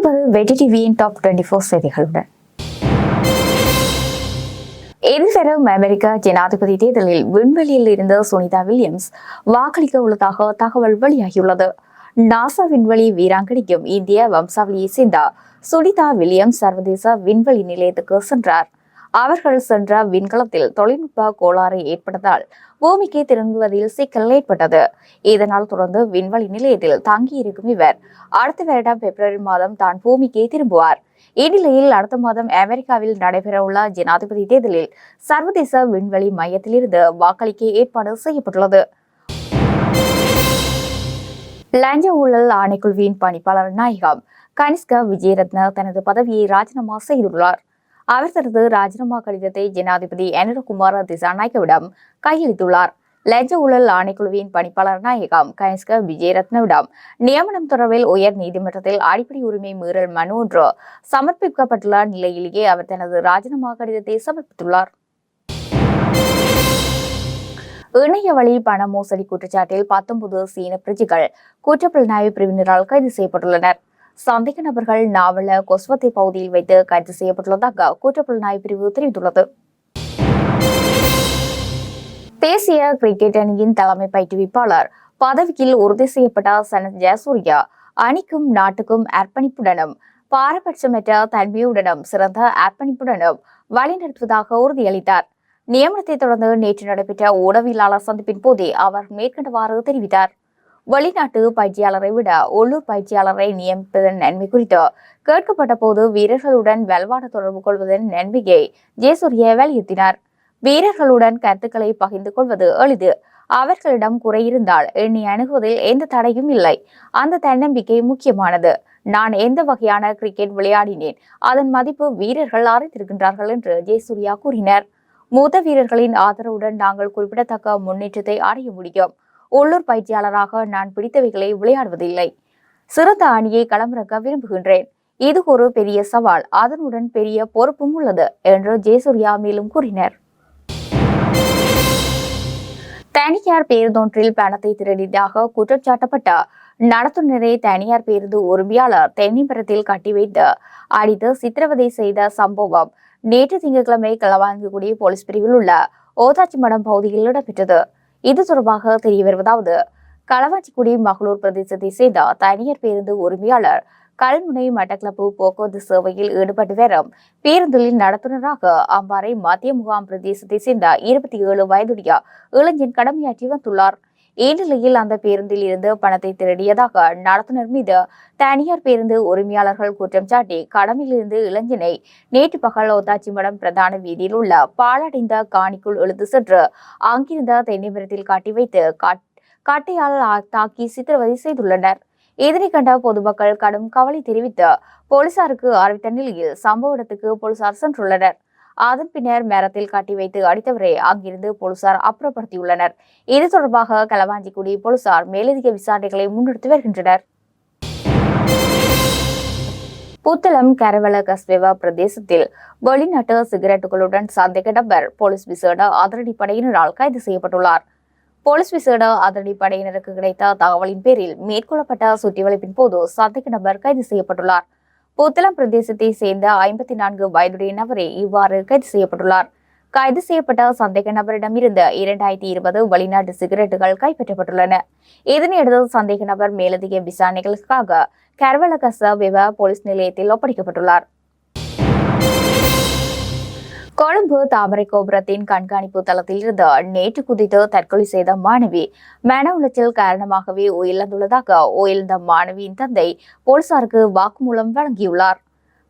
இணைந்திருப்பது வெடி டிவியின் டாப் டுவெண்ட்டி ஃபோர் செய்திகளுடன். எதிர்வரும் அமெரிக்க ஜனாதிபதி தேர்தலில் விண்வெளியில் இருந்த சுனிதா வில்லியம்ஸ் வாக்களிக்க உள்ளதாக தகவல் வெளியாகியுள்ளது. நாசா விண்வெளி வீராங்கனையும் இந்திய வம்சாவளியை சேர்ந்த சுனிதா வில்லியம்ஸ் சர்வதேச விண்வெளி நிலையத்துக்கு சென்றார். அவர்கள் சென்ற விண்கலத்தில் தொழில்நுட்ப கோளாறு ஏற்பட்டதால் பூமிக்கு திரும்புவதில் சிக்கல் ஏற்பட்டது. இதனால் தொடர்ந்து விண்வெளி நிலையத்தில் தங்கியிருக்கும் இவர் அடுத்த வருடம் பிப்ரவரி மாதம் தான் பூமிக்கு திரும்புவார். இந்நிலையில் அடுத்த மாதம் அமெரிக்காவில் நடைபெறவுள்ள ஜனாதிபதி தேர்தலில் சர்வதேச விண்வெளி மையத்திலிருந்து வாக்களிக்க ஏற்பாடு செய்யப்பட்டுள்ளது. லஞ்ச ஊழல் ஆணைக்குழுவின் பணிப்பாளர் நாயகம் கனிஷ்க விஜயரத்ன தனது பதவியை ராஜினாமா செய்துள்ளார். அவர் தனது ராஜினாமா கடிதத்தை ஜனாதிபதி அனிரகுமார் திசாநாயக்கவிடம் கையளித்துள்ளார். லஞ்ச ஊழல் ஆணைக்குழுவின் பணிப்பாளர் நாயகம் கனிஷ்க விஜயரத்னவிடம் நியமனம் தொடர்பில் உயர் நீதிமன்றத்தில் அடிப்படை உரிமை மீறல் மனு ஒன்று சமர்ப்பிக்கப்பட்டுள்ள நிலையிலேயே அவர் தனது ராஜினாமா கடிதத்தை சமர்ப்பித்துள்ளார். இணைய வழி பண மோசடி குற்றச்சாட்டில் பத்தொன்பது சீன பிரஜைகள் குற்றப்புலனாய்வு பிரிவினரால் கைது செய்யப்பட்டுள்ளனர். சந்தேக நபர்கள் நாவல கொஸ்வத்தை பகுதியில் வைத்து கைது செய்யப்பட்டுள்ளதாக குற்றப்புலனாய்வு பிரிவு தெரிவித்துள்ளது. தேசிய கிரிக்கெட் அணியின் தலைமை பயிற்றுவிப்பாளர் பதவியில் உறுதி செய்யப்பட்ட சனத் ஜெயசூர்யா அணிக்கும் நாட்டுக்கும் அர்ப்பணிப்புடனும் பாரபட்சமற்ற தன்மையுடனும் சிறந்த அர்ப்பணிப்புடனும் வழிநடத்துவதாக உறுதியளித்தார். நியமனத்தை தொடர்ந்து நேற்று நடைபெற்ற ஊடகவியலாளர் சந்திப்பின் போதே அவர் மேற்கண்டவாறு தெரிவித்தார். வெளிநாட்டு பயிற்சியாளரை விட உள்ளூர் பயிற்சியாளரை நியமிப்பதன் நன்மை குறித்து கேட்கப்பட்ட போது வீரர்களுடன் வலுவான தொடர்பு கொள்வதன் நன்மையை ஜெயசூரிய வலியுறுத்தினார் வீரர்களுடன் கருத்துக்களை பகிர்ந்து கொள்வது எளிது. அவர்களிடம் குறை இருந்தால் எண்ணி அணுகுவதில் எந்த தடையும் இல்லை. அந்த தன்னம்பிக்கை முக்கியமானது. நான் எந்த வகையான கிரிக்கெட் விளையாடினேன்? அதன் மதிப்பு வீரர்கள் அறிந்திருக்கின்றார்கள் என்று ஜெயசூர்யா கூறினார். மூத்த வீரர்களின் ஆதரவுடன் நாங்கள் குறிப்பிடத்தக்க முன்னேற்றத்தை அடைய முடியும். உள்ளூர் பயிற்சியாளராக நான் பிடித்தவைகளை விளையாடுவதில்லை. சிறந்த அணியை களமிறக்க விரும்புகின்றேன். இது ஒரு பெரிய சவால். அதனுடன் பெரிய பொறுப்பும் உள்ளது என்று ஜெயசூர்யா மேலும் கூறினர். தனியார் பேருந்தொன்றில் பணத்தை திருடியதாக குற்றம் சாட்டப்பட்ட நடத்துனரை தனியார் பேருந்து உரிமையாளர் தென்னிமரத்தில் கட்டி வைத்து அடித்து சித்திரவதை செய்த சம்பவம் நேற்று திங்கட்கிழமை களவாஞ்சிக்குடி போலீஸ் பிரிவில் உள்ள ஓதாச்சிமடம் பகுதியில் இடம்பெற்றது. இது தொடர்பாக தெரிய வருவதாவது களவாச்சிக்குடி மகளூர் பிரதேசத்தை சேர்ந்த தனியார் பேருந்து உரிமையாளர் கல்முனை மட்டக்களப்பு போக்குவரத்து சேவையில் ஈடுபட்டு வரும் பேருந்தில் நடத்துனராக அம்பாறை மத்திய முகாம் பிரதேசத்தை சேர்ந்த இருபத்தி ஏழு வயதுடைய இளைஞன் கடமையாற்றி வந்துள்ளார். இந்நிலையில் அந்த பேருந்தில் இருந்து பணத்தை திருடியதாக நடத்துனர் மீது தனியார் பேருந்து உரிமையாளர்கள் குற்றம் சாட்டி கடமையிலிருந்து இளைஞனை நேற்று பகல் ஒத்தாச்சிமடம் பிரதான வீதியில் உள்ள பாழடைந்த காணிக்குள் இழுத்து சென்று அங்கிருந்த தென்னிமரத்தில் காட்டி வைத்து காட்- தாக்கி சித்திரவதை செய்துள்ளனர். இதனை கண்ட பொதுமக்கள் கடும் கவலை தெரிவித்து போலீசாருக்கு அறிவித்த நிலையில் சம்பவ இடத்துக்கு போலீசார் சென்றுள்ளனர். அதன் பின்னர் மரத்தில் கட்டி வைத்து அடித்தவரை அங்கிருந்து போலீசார் அப்புறப்படுத்தியுள்ளனர். இது தொடர்பாக களவாஞ்சிக்குடி போலீசார் மேலதிக விசாரணைகளை முன்னெடுத்து வருகின்றனர். புத்தளம் கரவல கஸ்பேவா பிரதேசத்தில் வெளிநாட்டு சிகரெட்டுகளுடன் சந்தேக நபர் போலீஸ் விசேட அதிரடி படையினரால் கைது செய்யப்பட்டுள்ளார். போலீஸ் விசேட அதிரடி படையினருக்கு கிடைத்த தகவலின் பேரில் மேற்கொள்ளப்பட்ட சுற்றிவளைப்பின் போது சந்தேக நபர் கைது செய்யப்பட்டுள்ளார். புத்தளம் பிரதேசத்தை சேர்ந்த ஐம்பத்தி நான்கு வயதுடைய நபரே இவ்வாறு கைது செய்யப்பட்டுள்ளார். கைது செய்யப்பட்ட சந்தேக நபரிடம் இருந்து இரண்டாயிரத்தி இருபது வெளிநாட்டு சிகரெட்டுகள் கைப்பற்றப்பட்டுள்ளன. இதனையடுத்து சந்தேக நபர் மேலதிக விசாரணைகளுக்காக கர்வலகச விவ போலீஸ் நிலையத்தில் ஒப்படைக்கப்பட்டுள்ளார். கொழும்பு தாமரை கோபுரத்தின் கண்காணிப்பு தளத்தில் இருந்து நேற்று குதித்து தற்கொலை செய்த மாணவி. மன உளைச்சல் காரணமாகவே உயிரிழந்துள்ளதாக உயிரிழந்த மாணவியின் தந்தை போலீசாருக்கு வாக்குமூலம் வழங்கியுள்ளார்.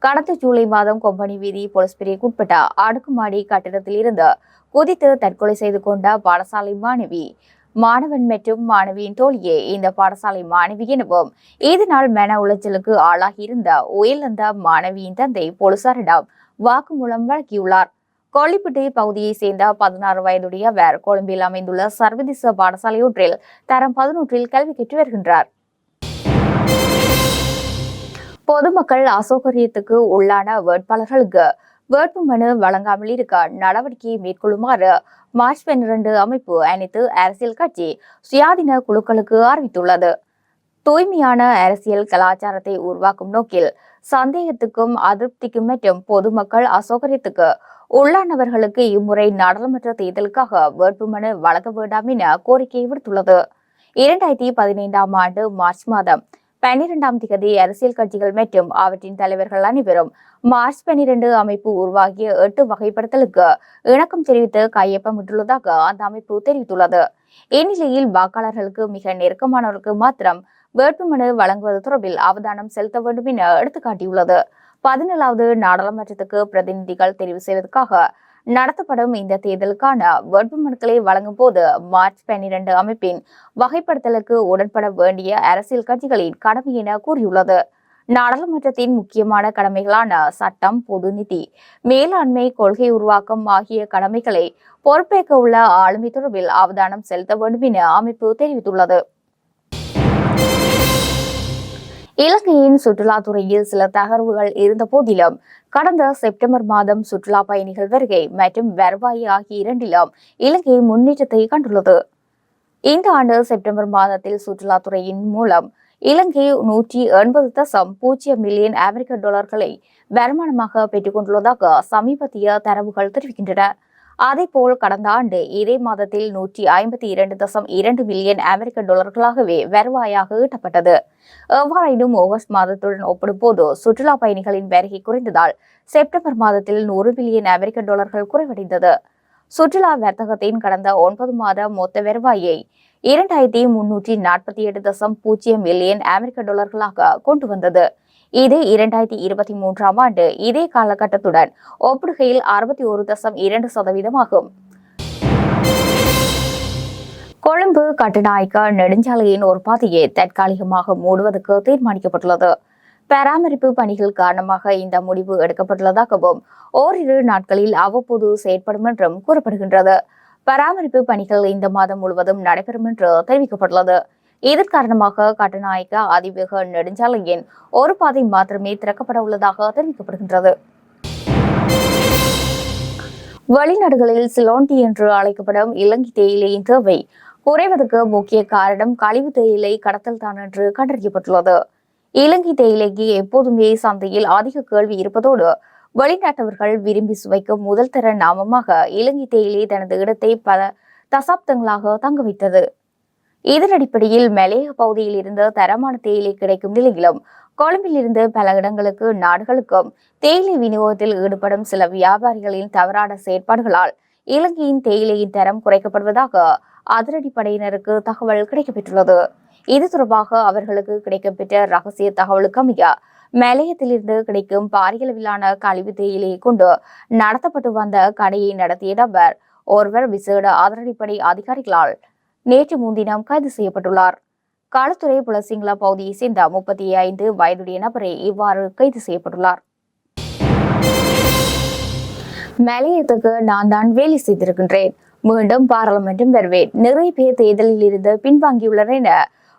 கடந்த ஜூலை மாதம் கொம்பனி வீதி போலீஸ் பிரிவுக்குட்பட்ட அடுக்குமாடி கட்டிடத்தில் இருந்து குதித்து தற்கொலை செய்து கொண்ட பாடசாலை மாணவி. மாணவன் மற்றும் மாணவியின் தோழியே இந்த பாடசாலை மாணவி எனவும் இதனால் மன உளைச்சலுக்கு ஆளாகியிருந்த உயிரிழந்த மாணவியின் தந்தை போலீசாரிடம் வாக்குமூலம் வழங்கியுள்ளார். கோழிப்பட்டி பகுதியை சேர்ந்த பதினாறு வயதுடைய அவர் கொழும்பில் அமைந்துள்ள சர்வதேச பாடசாலையொன்றில் தரம் பதினொன்றில் கல்வி கற்று வருகின்றார். பொதுமக்கள் அசௌகரியத்துக்கு உள்ளான வேட்பாளர்களுக்கு வேட்புமனு வழங்காமல் இருக்க நடவடிக்கையை மேற்கொள்ளுமாறு மார்ச் பன்னிரண்டு அமைப்பு அனைத்து அரசியல் கட்சி சுயாதீன குழுக்களுக்கு அறிவித்துள்ளது. தூய்மையான அரசியல் கலாச்சாரத்தை உருவாக்கும் நோக்கில் சந்தேகத்துக்கும் அதிருப்திக்கும் மற்றும் பொதுமக்கள் அசௌகரியத்துக்கு உள்ளானவர்களுக்கு இம்முறை நாடாளுமன்ற தேர்தலுக்காக வேட்புமனு வழங்க வேண்டாம் என கோரிக்கை விடுத்துள்ளது. இரண்டாயிரத்தி பதினைந்தாம் ஆண்டு மார்ச் மாதம் பன்னிரெண்டாம் திகதி அரசியல் கட்சிகள் மற்றும் அவற்றின் தலைவர்கள் அனைவரும் மார்ச் பன்னிரண்டு அமைப்பு உருவாகிய எட்டு வகைப்படுத்தலுக்கு இணக்கம் தெரிவித்து கையொப்பமிட்டுள்ளதாக அந்த அமைப்பு தெரிவித்துள்ளது. இந்நிலையில் வாக்காளர்களுக்கு மிக நெருக்கமானவர்களுக்கு மாத்திரம் வேட்புமனு வழங்குவது தொடர்பில் அவதானம் செலுத்த வேண்டும் என எடுத்துக்காட்டியுள்ளது. பதினேழாவது நாடாளுமன்றத்துக்கு பிரதிநிதிகள் தெரிவு செய்வதற்காக நடத்தப்படும் இந்த தேர்தலுக்கான வேட்புமனுக்களை வழங்கும் போது மார்ச் பன்னிரண்டு அமைப்பின் வகைப்படுத்தலுக்கு உடன்பட வேண்டிய அரசியல் கட்சிகளின் கடமை என கூறியுள்ளது. நாடாளுமன்றத்தின் முக்கியமான கடமைகளான சட்டம் பொது நிதி மேலாண்மை கொள்கை உருவாக்கம் ஆகிய கடமைகளை பொறுப்பேற்க உள்ள ஆளுமை தொடர்பில் அவதானம் செலுத்த வேண்டும் என அமைப்பு தெரிவித்துள்ளது. இலங்கையின் சுற்றுலாத்துறையில் சில தகர்வுகள் இருந்த போதிலும் கடந்த செப்டம்பர் மாதம் சுற்றுலா பயணிகள் வருகை மற்றும் வருவாய் ஆகிய இரண்டிலும் இலங்கை முன்னேற்றத்தை கண்டுள்ளது. இந்த ஆண்டு செப்டம்பர் மாதத்தில் சுற்றுலாத்துறையின் மூலம் இலங்கை நூற்றி எண்பது தசம் பூஜ்ஜியம் மில்லியன் அமெரிக்க டாலர்களை வருமானமாக பெற்றுக்கொண்டுள்ளதாக சமீபத்திய தரவுகள் தெரிவிக்கின்றன. அதேபோல் கடந்த ஆண்டு இதே மாதத்தில் நூற்றி ஐம்பத்தி இரண்டு தசம் இரண்டு மில்லியன் அமெரிக்க டாலர்களாகவே வருவாயாக ஈட்டப்பட்டது. எவ்வாறாயினும் ஆகஸ்ட் மாதத்துடன் ஒப்பிடும்போது சுற்றுலா பயணிகளின் வருகை குறைந்ததால் செப்டம்பர் மாதத்தில் நூறு மில்லியன் அமெரிக்க டாலர்கள் குறைவடைந்தது. சுற்றுலா வர்த்தகத்தின் கடந்த ஒன்பது மாத மொத்த வருவாயை இரண்டாயிரத்தி முன்னூற்றி நாற்பத்தி எட்டு தசம் பூஜ்ஜியம் மில்லியன் அமெரிக்க டாலர்களாக கொண்டு வந்தது. இது இரண்டாயிரத்தி இருபத்தி மூன்றாம் ஆண்டு. இதே காலகட்டத்துடன் ஒப்பிடுகையில் அறுபத்தி ஒரு தசம் இரண்டு சதவீதமாகும். கொழும்பு கட்டுநாயக்க நெடுஞ்சாலையின் ஒரு பாதையை தற்காலிகமாக மூடுவதற்கு தீர்மானிக்கப்பட்டுள்ளது. பராமரிப்பு பணிகள் காரணமாக இந்த முடிவு எடுக்கப்பட்டுள்ளதாகவும் ஓரிரு நாட்களில் அவ்வப்போது செயற்படும் என்றும் கூறப்படுகின்றது. பராமரிப்பு பணிகள் இந்த மாதம் முழுவதும் நடைபெறும் என்று தெரிவிக்கப்பட்டுள்ளது. இதன் காரணமாக கட்டுநாயக்க அதிவேக நெடுஞ்சாலையின் ஒரு பாதை மாத்திரமே திறக்கப்பட உள்ளதாக தெரிவிக்கப்படுகின்றது. வெளிநாடுகளில் சிலோன்டி என்று அழைக்கப்படும் இலங்கை தேயிலையின் தேவை குறைவதற்கு முக்கிய காரணம் கழிவு தேயிலை கடத்தல் தான் என்று கண்டறியப்பட்டுள்ளது. இலங்கை தேயிலைக்கு எப்போதுமே சந்தையில் அதிக கேள்வி இருப்பதோடு வெளிநாட்டவர்கள் விரும்பி சுவைக்கும் முதல் தர நாமமாக இலங்கை தேயிலை தனது இடத்தை பல தசாப்தங்களாக தங்க வைத்தது. இதன் அடிப்படையில் மலேக பகுதியில் இருந்து தரமான தேயிலை கிடைக்கும் நிலையிலும் கொழும்பில் இருந்து பல இடங்களுக்கு நாடுகளுக்கும் தேயிலை விநியோகத்தில் ஈடுபடும் சில வியாபாரிகளின் தவறான செயற்பாடுகளால் இலங்கையின் தேயிலையின் தரம் குறைக்கப்படுவதாக அதிரடிப்படையினருக்கு தகவல் கிடைக்கப்பெற்றுள்ளது. இது தொடர்பாக அவர்களுக்கு கிடைக்கப்பெற்ற ரகசிய தகவலுக்கு அமைய மலையத்திலிருந்து கிடைக்கும் பாரியளவிலான கழிவு தேயிலையை கொண்டு நடத்தப்பட்டு வந்த கடையை நடத்திய நபர் ஒருவர் விசேட அதிரடிப்படை அதிகாரிகளால் நேற்று முன்தினம் கைது செய்யப்பட்டுள்ளார். களத்துறை புலசிங்களா பகுதியை சேர்ந்த முப்பத்தி ஐந்து வயதுடைய நபரே இவ்வாறு கைது செய்யப்பட்டுள்ளார். மலையத்துக்கு நான் தான் வேலை செய்திருக்கின்றேன். மீண்டும் பாராளுமன்றம் வருவேன். நிறைய பேர் தேர்தலில் இருந்து பின்வாங்கியுள்ளனர் என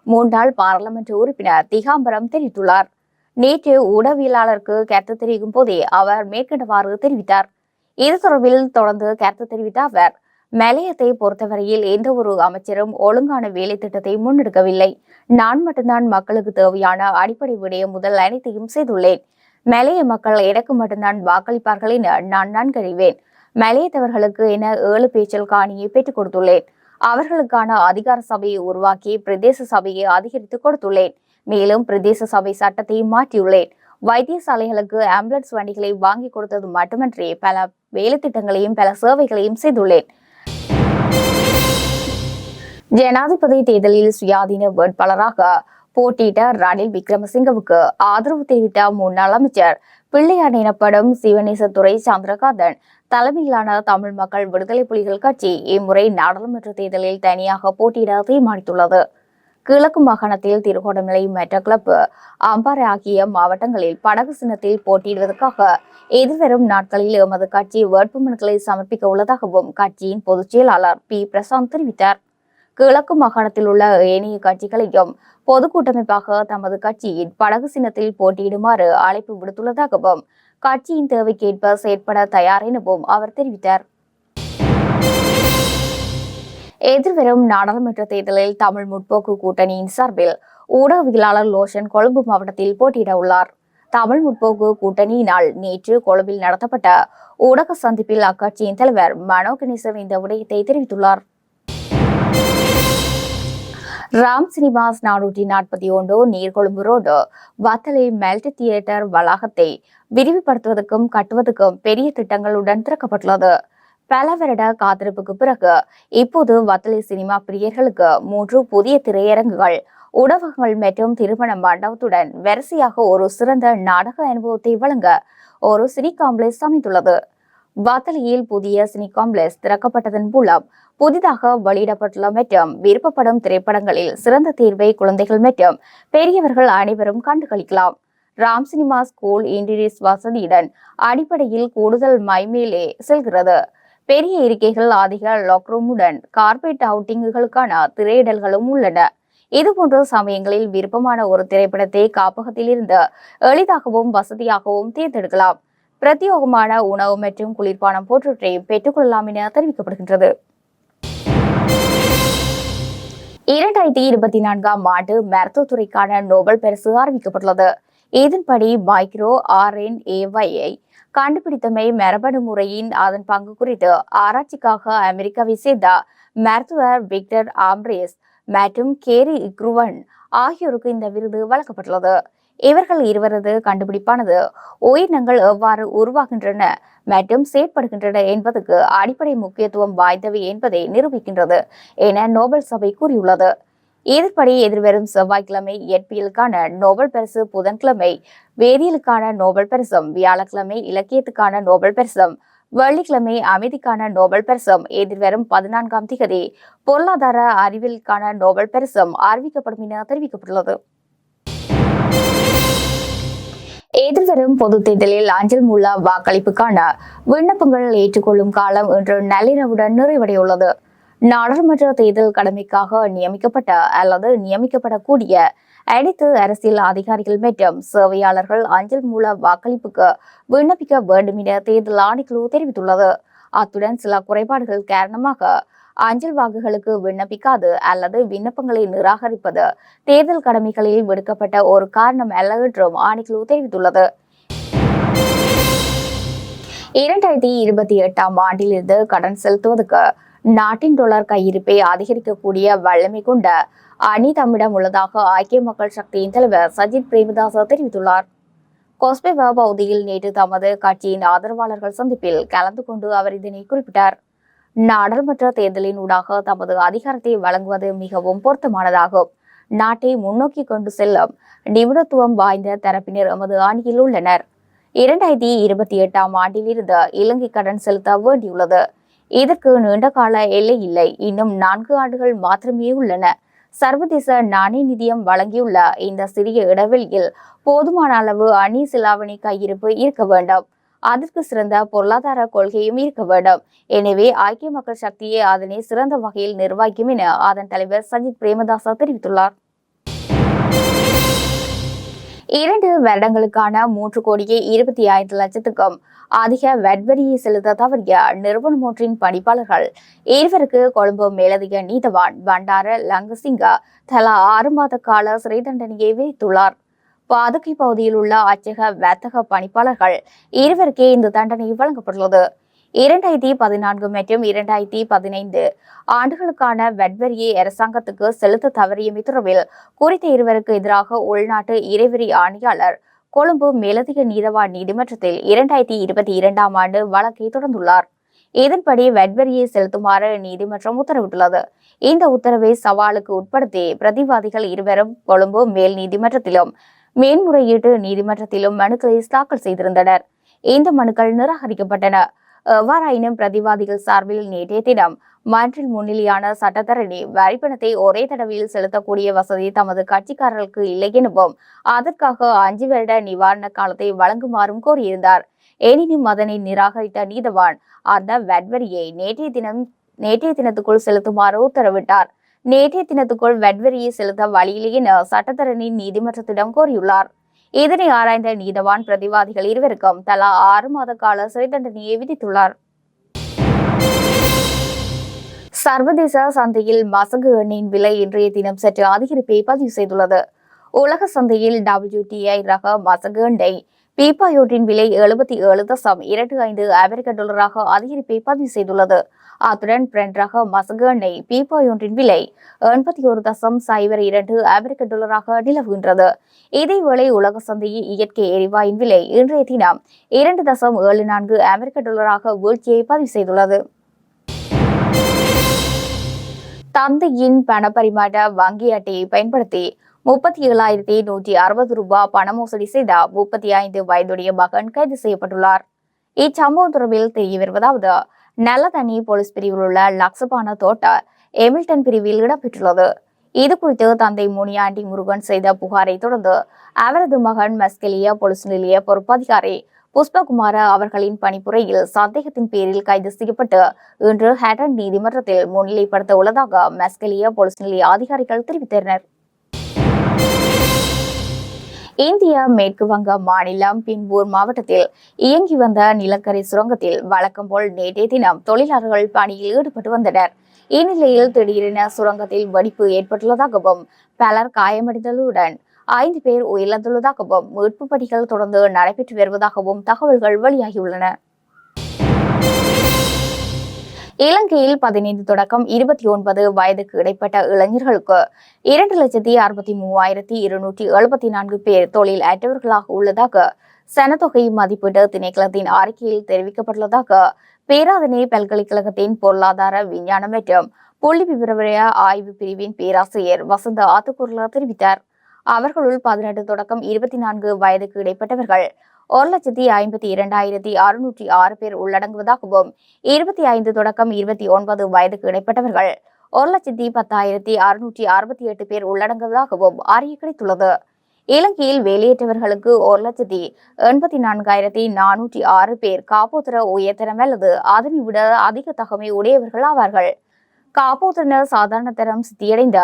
மூன்றாள் பாராளுமன்ற உறுப்பினர் திகாம்பரம் தெரிவித்துள்ளார். நேற்று ஊடகவியலாளருக்கு கருத்து தெரிவிக்கும் போதே அவர் மேற்கண்டவாறு தெரிவித்தார். இது தொடர்பில் தொடர்ந்து கருத்து தெரிவித்த அவர் மலையத்தை பொறுத்தவரையில் எந்த ஒரு அமைச்சரும் ஒழுங்கான வேலை திட்டத்தை முன்னெடுக்கவில்லை. நான் மட்டும்தான் மக்களுக்கு தேவையான அடிப்படை விடயம் முதல் அனைத்தையும் செய்துள்ளேன். மலைய மக்கள் எனக்கு மட்டும்தான் வாக்களிப்பார்கள் என நான் நன்கறிவேன். மலையத்தவர்களுக்கு என ஏழு பேச்சல் காணியை பெற்றுக் கொடுத்துள்ளேன். அவர்களுக்கான அதிகார சபையை உருவாக்கி பிரதேச சபையை அதிகரித்து கொடுத்துள்ளேன். மேலும் பிரதேச சபை சட்டத்தை மாற்றியுள்ளேன். வைத்தியசாலைகளுக்கு ஆம்புலன்ஸ் வண்டிகளை வாங்கி கொடுத்தது மட்டுமன்றி பல வேலை திட்டங்களையும் பல சேவைகளையும் செய்துள்ளேன். ஜனாதிபதி தேர்தலில் சுயாதீன வேட்பாளராக போட்டியிட்ட ரணில் விக்ரமசிங்கவுக்கு ஆதரவு தெரிவித்த முன்னாள் அமைச்சர் பிள்ளையார் எனப்படும் சிவநேசத்துறை சந்திரகாந்தன் தலைமையிலான தமிழ் மக்கள் விடுதலை புலிகள் கட்சி இம்முறை நாடாளுமன்ற தேர்தலில் தனியாக போட்டியிட தீர்மானித்துள்ளது. கிழக்கு மாகாணத்தில் திருகோணமலை மெட்டக்ளப்பு அம்பாறை ஆகிய மாவட்டங்களில் படகு சின்னத்தில் போட்டியிடுவதற்காக எதிர்வரும் நாட்களில் எமது கட்சி வேட்புமனுக்களை சமர்ப்பிக்க உள்ளதாகவும் கட்சியின் பொதுச் செயலாளர் பி. பிரசாந்த் தெரிவித்தார். கிழக்கு மாகாணத்தில் உள்ள ஏனைய கட்சிகளையும் பொதுக்கூட்டமைப்பாக தமது கட்சியின் படகு சின்னத்தில் போட்டியிடுமாறு அழைப்பு விடுத்துள்ளதாகவும் கட்சியின் தேவைக்கேற்ப செயற்பட தயார் எனவும் அவர் தெரிவித்தார். எதிர்வரும் நாடாளுமன்ற தேர்தலில் தமிழ் முற்போக்கு கூட்டணியின் சார்பில் ஊடகவியலாளர் லோஷன் கொழும்பு மாவட்டத்தில் போட்டியிட உள்ளார். தமிழ் முற்போக்கு கூட்டணியினால் நேற்று கொழும்பில் நடத்தப்பட்ட ஊடக சந்திப்பில் அக்கட்சியின் தலைவர் மனோ கணேசன் இந்த விடயத்தை தெரிவித்துள்ளார். ராம் சினிமாஸ் நானூற்றி நாற்பத்தி ஒன்று Neerkozhumbu road. Wattala multi theatre வளாகத்தை விரிவுபடுத்துவதற்கும் கட்டுவதற்கும் பெரிய திட்டங்களுடன் திறக்கப்பட்டுள்ளது. பல வருட காத்திருப்புக்கு பிறகு இப்போது வத்தலை சினிமா பிரியர்களுக்கு மூன்று புதிய திரையரங்குகள் உணவகங்கள் மற்றும் திருமண மண்டபத்துடன் வரிசையாக ஒரு சிறந்த நாடக அனுபவத்தை வழங்க ஒரு சினி காம்ப்ளெக்ஸ் அமைந்துள்ளது. வத்தலையில் புதிய சினி காம்ப்ளெக்ஸ் திறக்கப்பட்டதன் மூலம் புதிதாக வெளியிடப்பட்டுள்ள மற்றும் விருப்பப்படும் திரைப்படங்களில் சிறந்த தீர்வை குழந்தைகள் மற்றும் பெரியவர்கள் அனைவரும் கண்டுகளிக்கலாம். ராம் சினிமா ஸ்கூல் இன்டீரியர்ஸ் வசதியுடன் அடிப்படையில் கூடுதல் மைமேலே செல்கிறது. பெரிய இருக்கைகள் அதிக லாக்ரூமுடன் கார்பெட் அவுட்டிங்குகளுக்கான திரையிடல்களும் உள்ளன. இதுபோன்ற சமயங்களில் விருப்பமான ஒரு திரைப்படத்தை காப்பகத்தில் இருந்து எளிதாகவும் வசதியாகவும் தேர்ந்தெடுக்கலாம். பிரத்யேகமான உணவு மற்றும் குளிர்பானம் போன்றவற்றையும் பெற்றுக்கொள்ளலாம் என தெரிவிக்கப்படுகின்றது. இரண்டாயிரத்தி இருபத்தி நான்காம் ஆண்டு மருத்துவத்துறைக்கான நோபல் பரிசு அறிவிக்கப்பட்டுள்ளது. இதன்படி மைக்ரோ ஆர்என் கண்டுபிடித்தமை மரபணு முறையின் அதன் பங்கு குறித்து ஆராய்ச்சிக்காக அமெரிக்காவை சேர்ந்த மருத்துவர் விக்டர் ஆம்ரேஸ் மற்றும் கேரி இக்ருவன் ஆகியோருக்கு இந்த விருது வழங்கப்பட்டுள்ளது. இவர்கள் இருவரது கண்டுபிடிப்பானது உயிரினங்கள் எவ்வாறு உருவாகின்றன மற்றும் செயற்படுகின்றன என்பதற்கு அடிப்படை முக்கியத்துவம் வாய்ந்தவை என்பதை நிரூபிக்கின்றது என நோபல் சபை கூறியுள்ளது. இதன்படி எதிர்வரும் செவ்வாய்க்கிழமை இயற்பியலுக்கான நோபல் பரிசு புதன்கிழமை வேதியியலுக்கான நோபல் பரிசும் வியாழக்கிழமை இலக்கியத்துக்கான நோபல் பரிசும் வெள்ளிக்கிழமை அமைதிக்கான நோபல் பரிசும் எதிர்வரும் பதினான்காம் திகதி பொருளாதார அறிவியலுக்கான நோபல் பரிசும் அறிவிக்கப்படும் என தெரிவிக்கப்பட்டுள்ளது. எதிர்வரும் பொது தேர்தலில் அஞ்சல் மூல வாக்களிப்புக்கான விண்ணப்பங்கள் ஏற்றுக்கொள்ளும் காலம் இன்று நள்ளிரவுடன் நிறைவடையுள்ளது. நாடாளுமன்ற தேர்தல் கடமைக்காக நியமிக்கப்பட்ட அல்லது நியமிக்கப்படக்கூடிய அனைத்து அரசியல் அதிகாரிகள் மற்றும் சேவையாளர்கள் அஞ்சல் மூல வாக்களிப்புக்கு விண்ணப்பிக்க வேண்டும் என தேர்தல் ஆணைக்குழு தெரிவித்துள்ளது. அத்துடன் சில குறைபாடுகள் காரணமாக அஞ்சல் வாக்குகளுக்கு விண்ணப்பிக்காது அல்லது விண்ணப்பங்களை நிராகரிப்பது. தேர்தல் கடமைகளில் விடுக்கப்பட்ட ஒரு காரணம் அல்ல என்றும் ஆணைக்குழு தெரிவித்துள்ளது. இரண்டாயிரத்தி இருபத்தி எட்டாம் ஆண்டிலிருந்து கடன் செலுத்துவதற்கு நாட்டின் டொலர் கையிருப்பை அதிகரிக்கக்கூடிய வல்லமை கொண்ட அணி தம்மிடம் உள்ளதாக ஐக்கிய மக்கள் சக்தியின் தலைவர் சஜித் பிரேமதாச தெரிவித்துள்ளார். கொஸ்பெவா பகுதியில் நேற்று தமது கட்சியின் ஆதரவாளர்கள் சந்திப்பில் கலந்து கொண்டு அவர் இதனை குறிப்பிட்டார். நாடாளுமன்ற தேர்தலின் ஊடாக தமது அதிகாரத்தை வழங்குவது மிகவும் பொருத்தமானதாகும். நாட்டை முன்னோக்கி கொண்டு செல்லும் நிபுணத்துவம் வாய்ந்த தரப்பினர் எமது அணியில் உள்ளனர். இரண்டாயிரத்தி இருபத்தி எட்டாம் ஆண்டிலிருந்து இலங்கை கடன் செலுத்த வேண்டியுள்ளது. இதற்கு நீண்ட கால எல்லை இல்லை. இன்னும் நான்கு ஆண்டுகள் மாத்திரமே உள்ளன. சர்வதேச நாணய நிதியம் வழங்கியுள்ள இந்த சிறிய இடைவெளியில் போதுமான அளவு அணி சிலாவணி கையிருப்பு இருக்க வேண்டும். அதற்கு சிறந்த பொருளாதார கொள்கையும் இருக்க வேண்டும். எனவே ஐக்கிய மக்கள் சக்தியே அதனை சிறந்த வகையில் நிர்வகிக்கும் என அதன் தலைவர் சஜித் பிரேமதாசா தெரிவித்துள்ளார். இரண்டு வருடங்களுக்கான மூன்று கோடியே இருபத்தி ஐந்து லட்சத்துக்கும் அதிக வெட்வரியை செலுத்த தவறிய நிறுவனம் ஒன்றின் பணிப்பாளர்கள் இருவருக்கு கொழும்பு மேலதிக நீதவான் பண்டார லங்கசிங்க தலா ஆறு மாத கால சிறை தண்டனையை விதித்துள்ளார். பாதுகை பகுதியில் உள்ள அச்சக வர்த்தக பணிப்பாளர்கள் இருவருக்கே இந்த தண்டனை வழங்கப்பட்டுள்ளது. இரண்டாயிரத்தி பதினான்கு மற்றும் இரண்டாயிரத்தி பதினைந்து ஆண்டுகளுக்கான வெட்வரியை அரசாங்கத்துக்கு செலுத்த தவறியமை தொடர்பில் குறித்த இருவருக்கு எதிராக உள்நாட்டு இறைவரி ஆணையாளர் கொழும்பு மேலதிக நீதவான் நீதிமன்றத்தில் இரண்டாயிரத்தி இருபத்தி இரண்டாம் ஆண்டு வழக்கை தொடர்ந்துள்ளார். இதன்படி வெட்வரியை செலுத்துமாறு நீதிமன்றம் உத்தரவிட்டுள்ளது. இந்த உத்தரவை சவாலுக்கு உட்படுத்தி பிரதிவாதிகள் இருவரும் கொழும்பு மேல் நீதிமன்றத்திலும் மேன்முறையீட்டு நீதிமன்றத்திலும் மனுக்களை தாக்கல் செய்திருந்தனர். இந்த மனுக்கள் நிராகரிக்கப்பட்டன. எவ்வாறாயினும் பிரதிவாதிகள் சார்பில் நேற்றைய தினம் மன்றில் முன்னிலையான சட்டத்தரணி வரிப்பணத்தை ஒரே தடவையில் செலுத்தக்கூடிய வசதி தமது கட்சிக்காரர்களுக்கு இல்லை எனவும் அதற்காக அஞ்சு வருட நிவாரண காலத்தை வழங்குமாறும் கோரியிருந்தார். எனினும் அதனை நிராகரித்த நீதவான் அந்த வட்வரியை நேற்றைய தினம் நேற்றைய தினத்துக்குள் செலுத்துமாறு உத்தரவிட்டார். நேற்றைய தினத்துக்குள் வட்வரியை செலுத்த வழியிலேயே என சட்டத்தரணி நீதிமன்றத்திடம் கோரியுள்ளார். இதனை ஆராய்ந்த நீதவான் பிரதிவாதிகள் இருவருக்கும் தலா ஆறு மாத கால சிறை தண்டனையை விதித்துள்ளார். சர்வதேச சந்தையில் மசகு எண்ணெயின் விலை இன்றைய தினம் சற்று அதிகரிப்பை பதிவு செய்துள்ளது. உலக சந்தையில் டபிள்யூடிஐ ரக மசகு எண்ணெய் பீப்பாயோட்டின் விலை எழுபத்தி ஏழு தசம் இரண்டு ஐந்து அமெரிக்க டாலராக அதிகரிப்பை பதிவு செய்துள்ளது. அத்துடன் பிரெண்ட் ரக மசகு எண்ணெய் பீப்பாயோட்டின் விலை எண்பத்தி ஒரு தசம் சைபர் இரண்டு அமெரிக்க டாலராக நிலவுகின்றது. இதேவேளை உலக சந்தையில் இயற்கை எரிவாயின் விலை இன்றைய தினம் இரண்டு தசம் ஏழு நான்கு அமெரிக்க டாலராக வீழ்ச்சியை பதிவு செய்துள்ளது. தந்தையின் பணப்பரிமாற்ற வங்கி அட்டையை பயன்படுத்தி முப்பத்தி ஏழாயிரத்தி நூற்றி அறுபது ரூபாய் பண மோசடி செய்த முப்பத்தி ஐந்து வயதுடைய மகன் கைது செய்யப்பட்டுள்ளார். இச்சம்பவம் தொடர்பில் தெரிய வருவதாவது நல்லதண்ணி போலீஸ் பிரிவில் உள்ள லக்ஸபான தோட்ட எமில்டன் பிரிவில் இடம்பெற்றுள்ளது. இது குறித்து தந்தை முனியாண்டி முருகன் செய்த புகாரை தொடர்ந்து அவரது மகன் மஸ்கெலியா போலீஸ் நிலைய பொறுப்பதிகாரி புஷ்பகுமார அவர்களின் பணிப்புரையில் சந்தேகத்தின் பேரில் கைது செய்யப்பட்டு இன்று ஹேட்டன் நீதிமன்றத்தில் முன்னிலைப்படுத்த உள்ளதாக மஸ்கெலியா போலீஸ் நிலைய அதிகாரிகள் தெரிவித்தனர். இந்திய மேற்கு வங்க மாநிலம் பின்பூர் மாவட்டத்தில் இயங்கி வந்த நிலக்கரி சுரங்கத்தில் வழக்கம் போல் நேற்றைய தினம் தொழிலாளர்கள் பணியில் ஈடுபட்டு வந்தனர். இந்நிலையில் திடீரென சுரங்கத்தில் வெடிப்பு ஏற்பட்டுள்ளதாகவும் பலர் காயமடைந்ததுடன் ஐந்து பேர் உயிரிழந்துள்ளதாகவும் மீட்பு பணிகள் தொடர்ந்து நடைபெற்று வருவதாகவும் தகவல்கள் வெளியாகியுள்ளன. இலங்கையில் பதினைந்து தொடக்கம் இருபத்தி ஒன்பது வயதுக்கு இடைப்பட்ட இளைஞர்களுக்கு இரண்டு லட்சத்தி அறுபத்தி மூவாயிரத்தி இருநூற்றி எழுபத்தி நான்கு பேர் தொழில் அற்றவர்களாக உள்ளதாக சனத்தொகை மதிப்பீட்டு திணைக்களத்தின் அறிக்கையில் தெரிவிக்கப்பட்டுள்ளதாக பேராதனை பல்கலைக்கழகத்தின் பொருளாதார விஞ்ஞானம் மற்றும் புள்ளி விவரவரைய ஆய்வு பிரிவின் பேராசிரியர் வசந்த ஆத்துக்குர்லா தெரிவித்தார். அவர்களுள் பதினெட்டு தொடக்கம் இருபத்தி நான்கு வயதுக்கு இடைப்பட்டவர்கள் ஒரு லட்சத்தி ஐம்பத்தி இரண்டாயிரத்தி அறுநூற்றி ஆறு பேர் உள்ளடங்குவதாகவும் இருபத்தி ஐந்து தொடக்கம் இருபத்தி ஒன்பது வயதுக்கு இடைப்பட்டவர்கள் ஒரு லட்சத்தி பத்தாயிரத்தி அறுநூற்றி அறுபத்தி எட்டு பேர் உள்ளடங்குவதாகவும் அறிய கிடைத்துள்ளது. இலங்கையில் வெளியேற்றவர்களுக்கு ஒரு லட்சத்தி எண்பத்தி நான்காயிரத்தி நானூற்றி ஆறு பேர் காப்போத்திர உயர்தரம் அல்லது அதனை விட அதிக தகமை உடையவர்கள் ஆவார்கள். காப்போத்திரனர் சாதாரண தரம் சித்தியடைந்த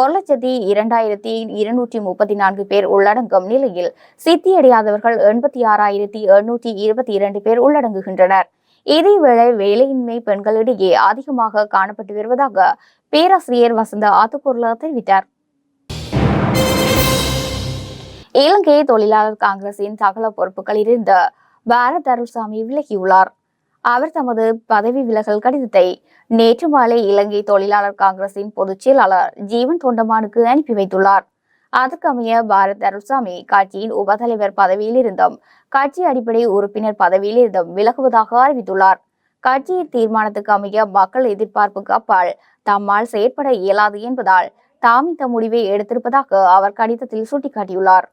ஒரு லட்சத்தி இரண்டாயிரத்தி இருநூற்றி முப்பத்தி நான்கு பேர் உள்ளடங்கும் நிலையில் சித்தியடையாதவர்கள் எண்பத்தி ஆறாயிரத்தி எண்ணூற்றி இருபத்தி இரண்டு பேர் உள்ளடங்குகின்றனர். இதேவேளை வேலையின்மை பெண்களிடையே அதிகமாக காணப்பட்டு வருவதாக பேராசிரியர் வசந்த ஆத்துக்குர்லா தெரிவித்தார். இலங்கை தொழிலாளர் காங்கிரசின் சகல பொறுப்புகளிலிருந்து பாரத் அருள்சாமி விலகியுள்ளார். அவர் தமது பதவி விலகல் கடிதத்தை நேற்று மாலை இலங்கை தொழிலாளர் காங்கிரசின் பொதுச் செயலாளர் ஜீவன் தொண்டமானுக்கு அனுப்பி வைத்துள்ளார். அதற்கமைய பாரத் அருள்சாமி கட்சியின் உபதலைவர் பதவியில் இருந்தும் கட்சி அடிப்படை உறுப்பினர் பதவியில் இருந்தும் விலகுவதாக அறிவித்துள்ளார். கட்சியின் தீர்மானத்துக்கு அமைய மக்கள் எதிர்பார்ப்புக்கு அப்பால் தம்மால் செயற்பட இயலாது என்பதால் தாம் இந்த முடிவை எடுத்திருப்பதாக அவர் கடிதத்தில் சுட்டிக்காட்டியுள்ளார்.